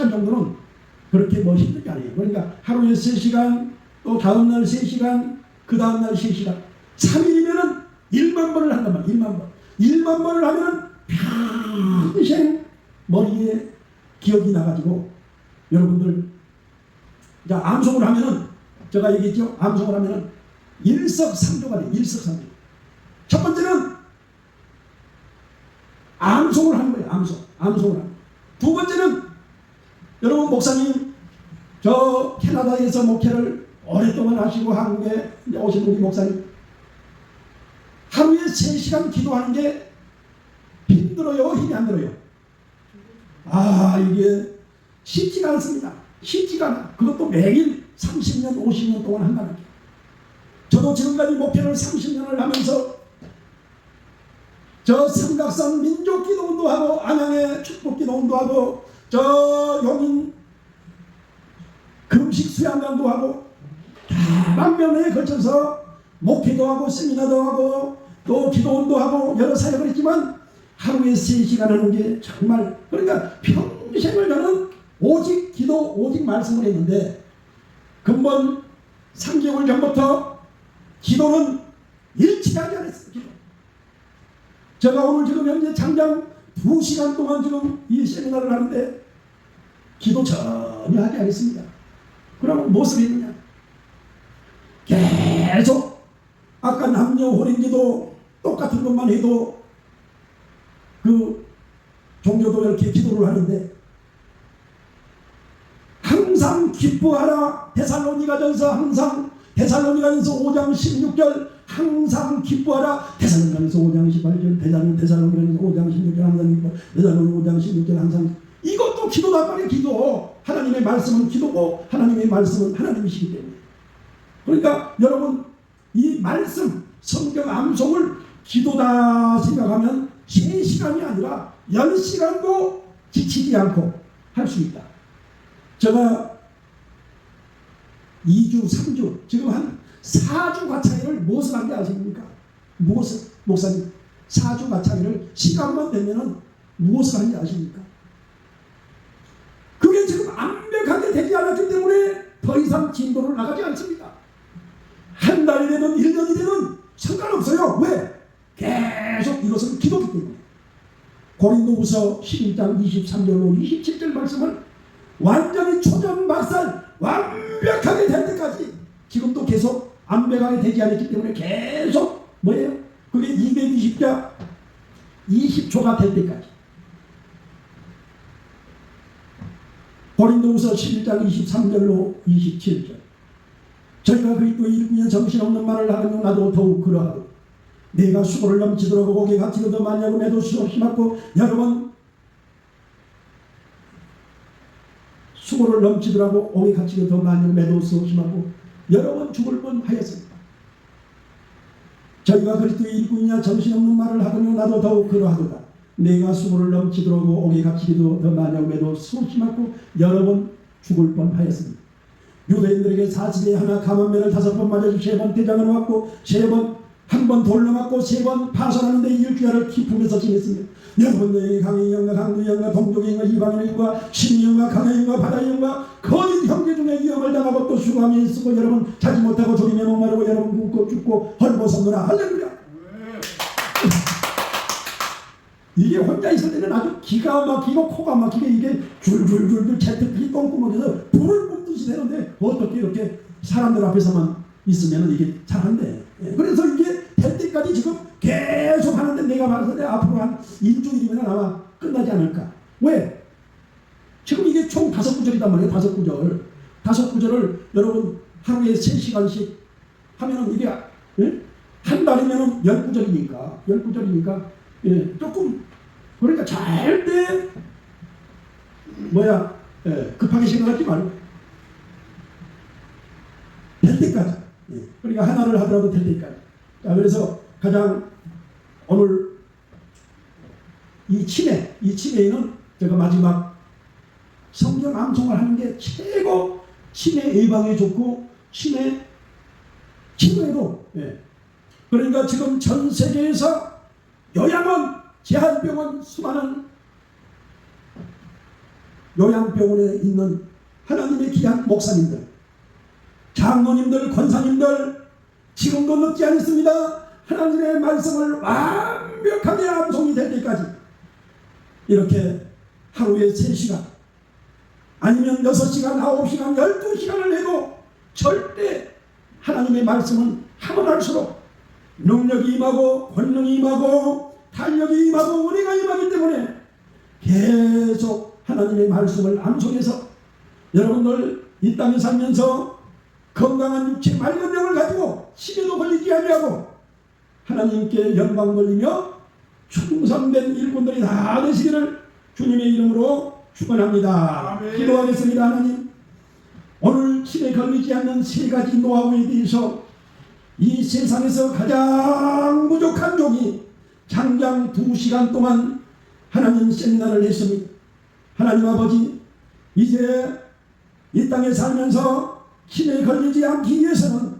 3시간 정도는 그렇게 뭐 힘든 게 아니에요. 그러니까 하루에 3시간, 또 다음날 3시간, 그 다음날 3시간. 3일이면은 1만 번을 한단 말이에요. 1만 번. 1만 번을 하면은 평생 머리에 기억이 나가지고 여러분들 자 암송을 하면은 제가 얘기했죠. 암송을 하면은 일석삼조가 돼요. 일석삼조. 첫 번째는 암송을 하는 거예요. 암송. 암송을 하는 거예요. 두 번째는 여러분 목사님 저 캐나다에서 목회를 오랫동안 하시고 한국에 오신 우리 목사님 하루에 3시간 기도하는 게 힘들어요? 힘이 안 들어요? 아 이게 쉽지가 않습니다. 쉽지가 않아. 그것도 매일 30년, 50년 동안 한다는 게. 저도 지금까지 목회를 30년을 하면서 저 삼각산 민족기도운도 하고 안양의 축복기도운도 하고 저 용인 금식 수양관도 하고 다방면에 걸쳐서 목회도 하고 세미나도 하고 또 기도원도 하고 여러 사역을 했지만 하루에 3시간 하는 게 정말 그러니까 평생을 저는 오직 기도 오직 말씀을 했는데 근본 3개월 전부터 기도는 일치하지. 기도. 제가 오늘 지금 현재 장장 2시간 동안 지금 이 세미나를 하는데 기도 전혀 하지 않았습니다. 그러면 무엇을 했느냐? 계속 아까 남녀 혼인기도 똑같은 것만 해도 그 종교도 이렇게 기도를 하는데 항상 기뻐하라 데살로니가 전서 항상 데살로니가 전서 5장 16절 항상 기뻐하라. 데살로니가전서 5장 18절 데살로 데살로니가전서 5장 16절 항상 기뻐 데살로니가 5장 16절 항상 이것도 기도다 말이에요 기도. 하나님의 말씀은 기도고 하나님의 말씀은 하나님이시기 때문에. 그러니까 여러분 이 말씀 성경 암송을 기도다 생각하면 3시간이 아니라 10시간도 지치지 않고 할 수 있다. 제가 2주, 3주, 지금 한 4주 가차이를 무엇을 한게 아십니까? 무엇을, 목사님, 4주 가차이를 시간만 되면은 무엇을 한게 아십니까? 그게 지금 완벽하게 되지 않았기 때문에 더 이상 진도를 나가지 않습니다. 한 달이 되든 1년이 되든 상관없어요. 왜? 계속 이것은 기도기 때문에. 고린도후서 11장 23절로 27절 말씀을 완전히 초전 박살 완벽하게 될 때까지 지금도 계속 완벽하게 되지 않았기 때문에 계속 뭐예요? 그게 220자 20초가 될 때까지 고린도후서 11장 23절로 27절 저희가 그리스도 일구년 정신없는 말을 하거니 나도 더욱 그러하고 내가 수고를 넘치도록 고개 더 많이 하고 매도 수없이 맞고 여러분 수고를 넘치더라고 오게 같이도 더 하고 매도 수없이 맞고 여러 번 죽을 뻔하였습니다. 저희가 그리스도 일꾼이냐 정신없는 말을 하거니 나도 더욱 그러하도다. 내가 수고를 넘치도록 오게 갇히기도 더 많이 하고 매도 수없이 맞고 여러 번 죽을 뻔하였습니다. 유대인들에게 40에 하나 감원면을 다섯 번 맞아주고 세번 대장을 맞고 세 번 한 번 돌로 맞고 세 번 파손하는데 일주일을 기품에서 지냈습니다. 여러분 여행이 강의 영과 강도 영과 동족의 영과 이방인의 영과 신의 영과 강의 영과 바다의 영과 위험을 수감이 있고 여러분 자지 못하고 조림에 목마르고 여러분 굶고 죽고 헐벗었노라 할렐루야 이게 혼자 있을 때는 아주 기가 막히고 코가 막히게 이게 줄줄줄줄 채택이 똥구멍에서 불을 뿜듯이 되는데 어떻게 이렇게 사람들 앞에서만 있으면 이게 잘한대. 예, 그래서 이게 될 때까지 지금 계속 하는데 내가 말해서 내 앞으로 한 일주일이면 아마 끝나지 않을까. 왜? 지금 이게 총 다섯 구절이단 말이에요. 다섯 구절. 다섯 구절을 여러분 하루에 세 시간씩 하면은 이게 예? 한 달이면은 열 구절이니까 열 구절이니까 예, 조금 그러니까 절대 뭐야 예, 급하게 생각하지 말고 될 때까지 예, 그러니까 하나를 하더라도 될 때까지 자 그래서 가장 오늘 이 치매 이 치매에는 제가 마지막 성경 암송을 하는 게 최고 치매 예방에 좋고 치매 치료에도 예. 그러니까 지금 전 세계에서 요양원, 제한병원 수많은 요양병원에 있는 하나님의 귀한 목사님들, 장로님들, 권사님들 지금도 늦지 않습니다. 하나님의 말씀을 완벽하게 암송이 될 때까지 이렇게 하루에 3시간 아니면 6시간, 9시간, 12시간을 해도 절대 하나님의 말씀은 하면 할수록 능력이 임하고 권능이 임하고 탄력이 임하고 은혜가 임하기 때문에 계속 하나님의 말씀을 암송해서 여러분들 이 땅에 살면서 건강한 육체 맑은 영을 가지고 시계도 걸리지 아니하고 하나님께 영광 돌리며 충성된 일꾼들이 다 되시기를 주님의 이름으로 축원합니다. 기도하겠습니다 하나님. 오늘 시에 걸리지 않는 세 가지 노하우에 대해서 이 세상에서 가장 부족한 종이 장장 두 시간 동안 하나님 세미나를 했습니다. 하나님 아버지 이제 이 땅에 살면서 힘에 걸리지 않기 위해서는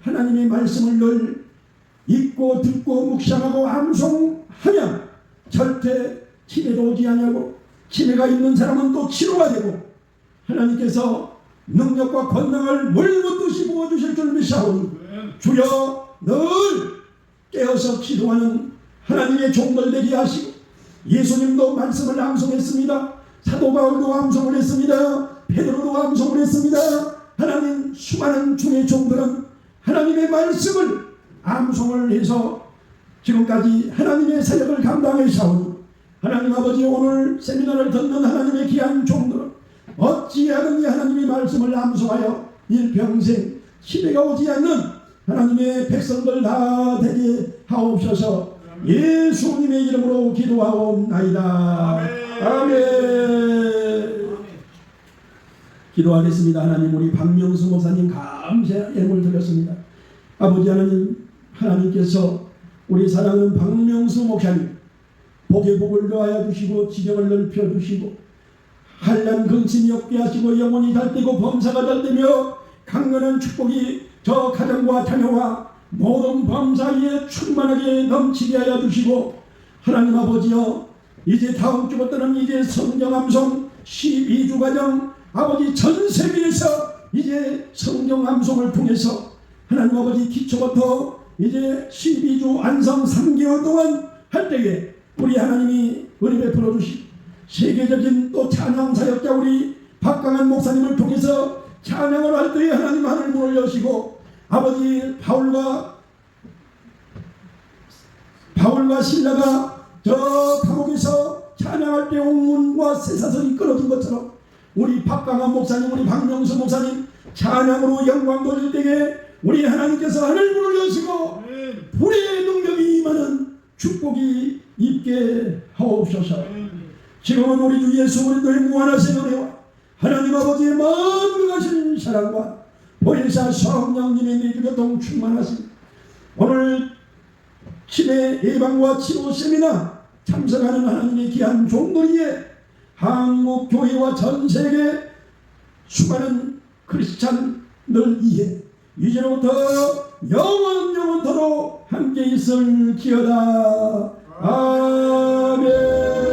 하나님의 말씀을 늘 읽고 듣고 묵상하고 암송하면 절대 치매도 오지 아니하고 치매가 있는 사람은 또 치료가 되고 하나님께서 능력과 권능을 물붓듯이 부어주실 줄 믿사오니 주여 늘 깨어서 기도하는 하나님의 종들 되게 하시고 예수님도 말씀을 암송했습니다. 사도 바울도 암송을 했습니다. 베드로도 암송을 했습니다. 하나님 수많은 중의 종들은 하나님의 말씀을 암송을 해서 지금까지 하나님의 사역을 감당해 사오니 하나님 아버지 오늘 세미나를 듣는 하나님의 귀한 종들은 어찌하든지 하나님의 말씀을 암송하여 일평생 시대가 오지 않는 하나님의 백성들 다 되게 하옵소서. 예수님의 이름으로 기도하옵나이다. 아멘. 기도하겠습니다. 하나님 우리 박명수 목사님 감사의 예물 드렸습니다. 아버지 하나님 하나님께서 우리 사랑하는 박명수 목사님 복의 복을 더하여 주시고 지경을 넓혀 주시고 한란 근심이 없게 하시고 영혼이 달되고 범사가 달되며 강건한 축복이 저 가정과 자녀와 모든 범사에 충만하게 넘치게 하여 주시고 하나님 아버지여 이제 다음 주부터는 이제 성경 암송 12주 과정 아버지 전 세계에서 이제 성경 암송을 통해서 하나님 아버지 기초부터 이제 12주 안성 3개월 동안 할 때에 우리 하나님이 은혜 베풀어 주시고 세계적인 또 찬양 사역자 우리 박강한 목사님을 통해서 찬양을 할 때에 하나님 하늘 문을 여시고 아버지 바울과 바울과 신라가 저 감옥에서 찬양할 때 옥문과 쇠사슬이 끊어진 것처럼 우리 박강한 목사님 우리 박명수 목사님 찬양으로 영광 돌릴 때에 우리 하나님께서 하늘 문을 여시고 불의 능력이 축복이 있게 하옵소서. 지금은 우리 주 예수 그리스도의 무한하신 은혜와 하나님 아버지의 만능하신 사랑과 보혜사 성령님의 내주교통 충만하신 오늘 치매 예방과 치료 세미나 참석하는 하나님의 귀한 종들이에 한국 교회와 전 세계 수많은 크리스찬들 이해 이제로부터 영원 영원토록 함께 있을 기어다. 아멘